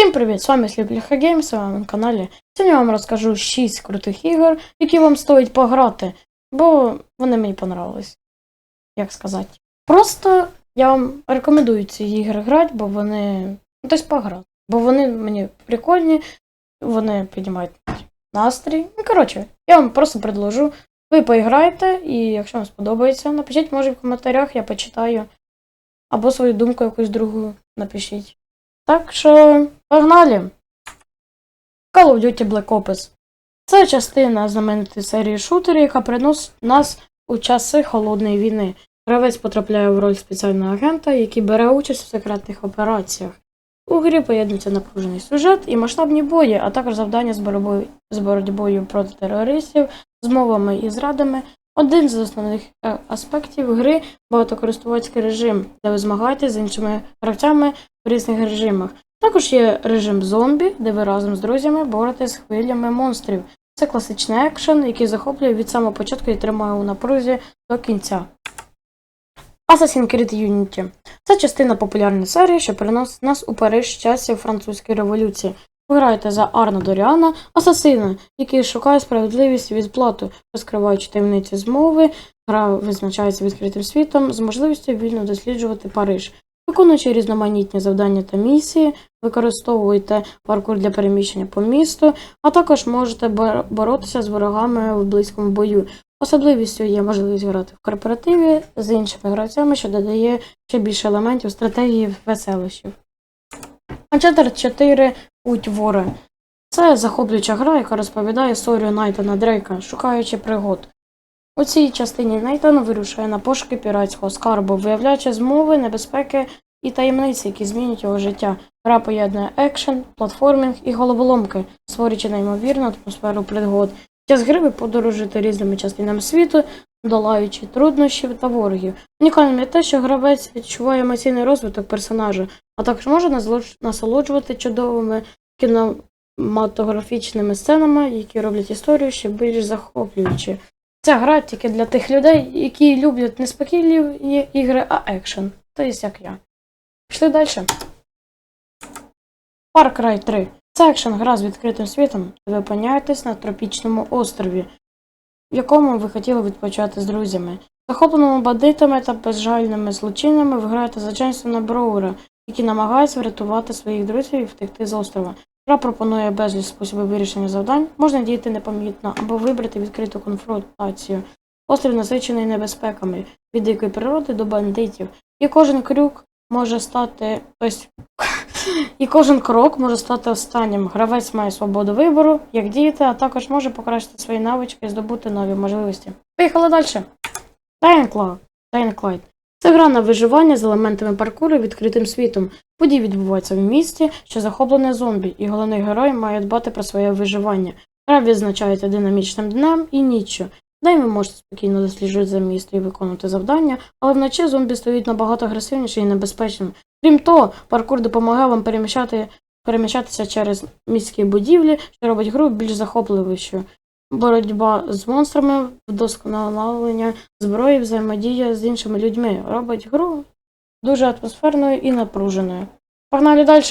Всім привіт! З вами Сліпліха Геймс, вами на каналі. Сьогодні я вам розкажу 6 крутих ігор, які вам стоїть пограти, бо вони мені понравились. Як сказати. Просто я вам рекомендую ці ігри грати, бо вони. Тобто пограти. Бо вони мені прикольні, вони піднімають настрій. Ну, коротше, я вам просто предложу. Ви поіграєте, і якщо вам сподобається, напишіть, може, в коментарях, я почитаю. Або свою думку якусь другу напишіть. Так що, погнали! Call of Duty Black Ops. Це частина знаменитої серії шутерів, яка приносить нас у часи холодної війни. Гравець потрапляє в роль спеціального агента, який бере участь у секретних операціях. У грі поєднується напружений сюжет і масштабні бої, а також завдання з боротьбою, проти терористів, змовами і зрадами. Один з основних е, аспектів гри багатокористувацький режим, де ви змагаєтесь з іншими гравцями в різних режимах. Також є режим зомбі, де ви разом з друзями боретесь з хвилями монстрів. Це класичний екшен, який захоплює від самого початку і тримає у напрузі до кінця. Assassin's Creed Unity це частина популярної серії, що переносить нас у Париж часів французької революції. Ви граєте за Арна Доріана, асасина, який шукає справедливість відплату, розкриваючи таємниці змови, гра визначається відкритим світом з можливістю вільно досліджувати Париж. Виконуючи різноманітні завдання та місії, використовуєте паркур для переміщення по місту, а також можете боротися з ворогами в близькому бою. Особливістю є можливість грати в корпоративі з іншими гравцями, що додає ще більше елементів стратегії веселощів. Uncharted 4 Путь вора. Це захоплююча гра, яка розповідає історію Найтана Дрейка, шукаючи пригод. У цій частині Нейтан вирушує на пошуки піратського скарбу, виявляючи змови, небезпеки і таємниці, які змінять його життя. Гра поєднує екшен, платформінг і головоломки, створюючи неймовірну атмосферу пригод. Час гри ви подорожуєте різними частинами світу, долаючи труднощів та ворогів. Унікальним є те, що гравець відчуває емоційний розвиток персонажа, а також може насолоджувати чудовими кінематографічними сценами, які роблять історію ще більш захоплюючи. Ця гра тільки для тих людей, які люблять не спокійні ігри, а екшен. Тобто як я. Пішли далі. Far Cry 3. Це екшен гра з відкритим світом, ви опиняєтесь на тропічному острові, в якому ви хотіли відпочати з друзями. Захопленому бандитами та безжальними злочинами ви граєте за Джейсона Броуера, який намагається врятувати своїх друзів і втекти з острова. Гра пропонує безліч способів вирішення завдань, можна діяти непомітно або вибрати відкриту конфронтацію. Острів насичений небезпеками від дикої природи до бандитів, і кожен крюк може стати ось і кожен крок може стати останнім. Гравець має свободу вибору, як діяти, а також може покращити свої навички і здобути нові можливості. Поїхали далі. Light. Це гра на виживання з елементами паркуру і відкритим світом. Події відбуваються в місті, що захоплене зомбі, і головний герой має дбати про своє виживання. Гра відзначається динамічним днем і ніччю. Вдень ви можете спокійно досліджувати за місто і виконувати завдання, але вночі зомбі стають набагато агресивніше і небезпечним. Крім того, паркур допомагає вам переміщати, переміщатися через міські будівлі, що робить гру більш захопливішою. Боротьба з монстрами, вдосконалення зброї, взаємодія з іншими людьми робить гру дуже атмосферною і напруженою. Погнали далі.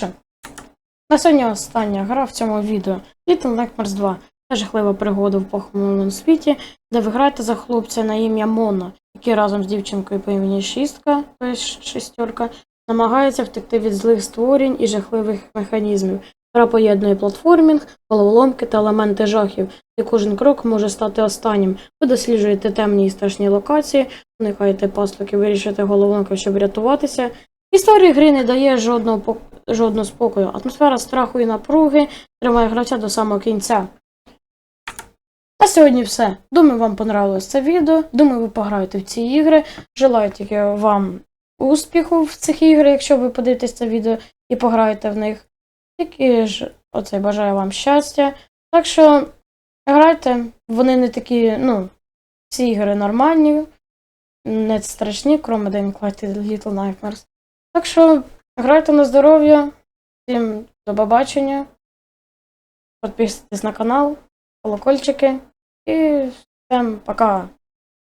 На сьогодні остання гра в цьому відео Little Nightmares 2. Це жахлива пригода в похмурному світі, де ви граєте за хлопця на ім'я Мона, який разом з дівчинкою по імені Шістка, тобто шестерка, намагається втекти від злих створінь і жахливих механізмів. Гра поєднує платформінг, головоломки та елементи жахів, і кожен крок може стати останнім. Ви досліджуєте темні і страшні локації, уникаєте пасток і вирішуєте щоб врятуватися. Історія гри не дає жодного, жодного спокою. Атмосфера страху і напруги тримає гравця до самого кінця. На сьогодні все. Думаю, вам понравилось це відео. Думаю, ви пограєте в ці ігри. Желаю тільки вам успіху в цих іграх, якщо ви подивитесь це відео і пограєте в них. Тільки ж оце бажаю вам щастя. Так що грайте, вони не такі, ну, ці ігри нормальні, не страшні, крім Dying Little Nightmares. Так що грайте на здоров'я. Всім до побачення. Підписуйтесь на канал, колокольчики і всім пока.